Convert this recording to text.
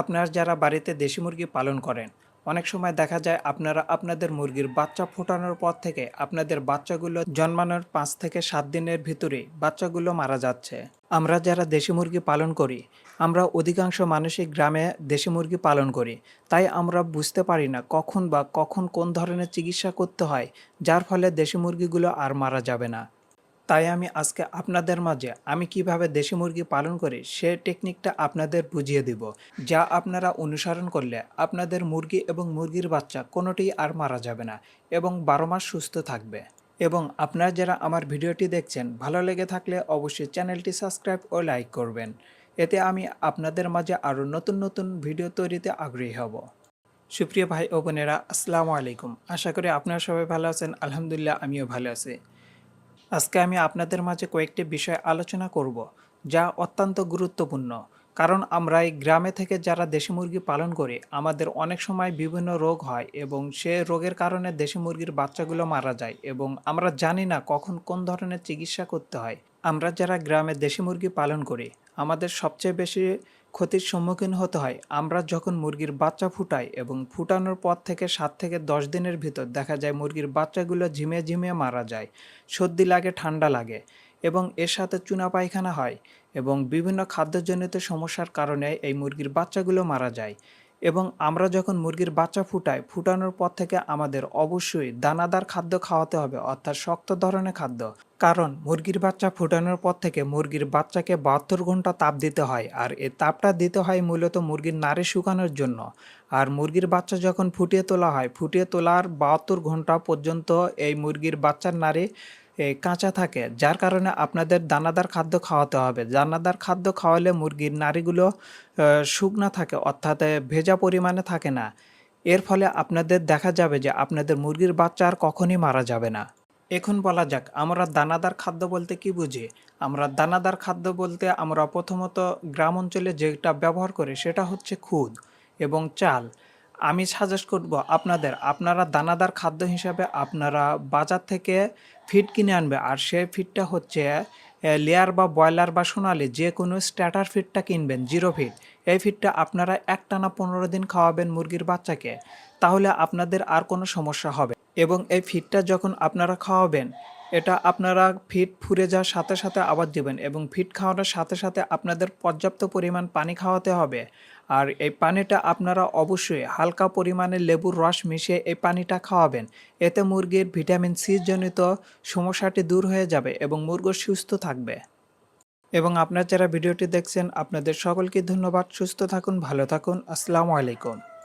আপনার যারা বাড়িতে দেশি মুরগি পালন করেন, অনেক সময় দেখা যায় আপনারা আপনাদের মুরগির বাচ্চা ফোটানোর পর থেকে আপনাদের বাচ্চাগুলো জন্মানোর পাঁচ থেকে সাত দিনের ভিতরে বাচ্চাগুলো মারা যাচ্ছে। আমরা যারা দেশি মুরগি পালন করি, আমরা অধিকাংশ মানুষই গ্রামে দেশি মুরগি পালন করি। তাই আমরা বুঝতে পারি না কখন বা কখন কোন ধরনের চিকিৎসা করতে হয়, যার ফলে দেশি মুরগিগুলো আর মারা যাবে না। তাই আমি আজকে আপনাদের মাঝে আমি কীভাবে দেশি মুরগি পালন করি সে টেকনিকটা আপনাদের বুঝিয়ে দিব, যা আপনারা অনুসরণ করলে আপনাদের মুরগি এবং মুরগির বাচ্চা কোনোটিই আর মারা যাবে না এবং বারো মাস সুস্থ থাকবে। এবং আপনারা যারা আমার ভিডিওটি দেখছেন, ভালো লেগে থাকলে অবশ্যই চ্যানেলটি সাবস্ক্রাইব ও লাইক করবেন। এতে আমি আপনাদের মাঝে আরও নতুন নতুন ভিডিও তৈরিতে আগ্রহী হব। সুপ্রিয় ভাই ও বোনেরা, আসসালামু আলাইকুম। আশা করি আপনারা সবাই ভালো আছেন। আলহামদুলিল্লাহ, আমিও ভালো আছি। আজকে আমি আপনাদের মাঝে কয়েকটি বিষয় আলোচনা করব যা অত্যন্ত গুরুত্বপূর্ণ। কারণ আমরা এই গ্রামে থেকে যারা দেশি মুরগি পালন করি, আমাদের অনেক সময় বিভিন্ন রোগ হয় এবং সে রোগের কারণে দেশি মুরগির বাচ্চাগুলো মারা যায় এবং আমরা জানি না কখন কোন ধরনের চিকিৎসা করতে হয়। আমরা যারা গ্রামে দেশি মুরগি পালন করি, আমাদের সবচেয়ে বেশি ক্ষতির সম্মুখীন হতে হয় আমরা যখন মুরগির বাচ্চা ফুটাই এবং ফুটানোর পর থেকে সাত থেকে দশ দিনের ভিতর দেখা যায় মুরগির বাচ্চাগুলো ঝিমে ঝিমে মারা যায়, সর্দি লাগে, ঠান্ডা লাগে। এবং এর সাথে চুনা পায়খানা হয় এবং বিভিন্ন খাদ্যজনিত সমস্যার কারণে এই মুরগির বাচ্চাগুলো মারা যায়। এবং আমরা যখন মুরগির বাচ্চা ফুটাই ফুটানোর পর থেকে আমাদের অবশ্যই দানাদার খাদ্য খাওয়াতে হবে অর্থাৎ শক্ত ধরনের খাদ্য। কারণ মুরগির বাচ্চা ফুটানোর পর থেকে মুরগির বাচ্চাকে বাহাত্তর ঘণ্টা তাপ দিতে হয় আর এই তাপটা দিতে হয় মূলত মুরগির নাড়ি শুকানোর জন্য। আর মুরগির বাচ্চা যখন ফুটিয়ে তোলা হয় ফুটিয়ে তোলার বাহাত্তর ঘণ্টা পর্যন্ত এই মুরগির বাচ্চার এ, কাঁচা থাকে, যার কারণে আপনাদের দানাদার খাদ্য খাওয়াতে হবে। দানাদার খাদ্য খাওয়ালে মুরগির নাড়িগুলো শুকনা থাকে, অর্থাৎ ভেজা পরিমাণে থাকে না। এর ফলে আপনাদের দেখা যাবে যে আপনাদের মুরগির বাচ্চা আর কখনই মারা যাবে না। এখন বলা যাক, আমরা দানাদার খাদ্য বলতে কি বুঝি? আমরা দানাদার খাদ্য বলতে আমরা প্রথমত গ্রাম অঞ্চলে যেটা ব্যবহার করি সেটা হচ্ছে খুদ এবং চাল। আমি সাজেস্ট করব আপনাদের, আপনারা দানাদার খাদ্য হিসাবে আপনারা বাজার থেকে ফিড কিনে আনবে। আর সেই ফিডটা হচ্ছে লেয়ার বা ব্রয়লার বা সোনালি, যে কোনো স্ট্যাটার ফিডটা কিনবেন জিরো ফিড এই ফিডটা আপনারা একটানা পনেরো দিন খাওয়াবেন মুরগির বাচ্চাকে। তাহলে আপনাদের আর কোনো সমস্যা হবে। এবং এই ফিডটা যখন আপনারা খাওয়াবেন এটা আপনারা ফিট ফুরে যাওয়ার সাথে সাথে আবার দিবেন এবং ফিট খাওয়ানোর সাথে সাথে আপনাদের পর্যাপ্ত পরিমাণ পানি খাওয়াতে হবে। আর এই পানিটা আপনারা অবশ্যই হালকা পরিমাণে লেবুর রস মিশিয়ে এই পানিটা খাওয়াবেন। এতে মুরগির ভিটামিন সি জনিত সমস্যাটি দূর হয়ে যাবে এবং মুরগি সুস্থ থাকবে। এবং আপনারা যারা ভিডিওটি দেখছেন, আপনাদের সকলকে ধন্যবাদ। সুস্থ থাকুন, ভালো থাকুন। আসসালামু আলাইকুম।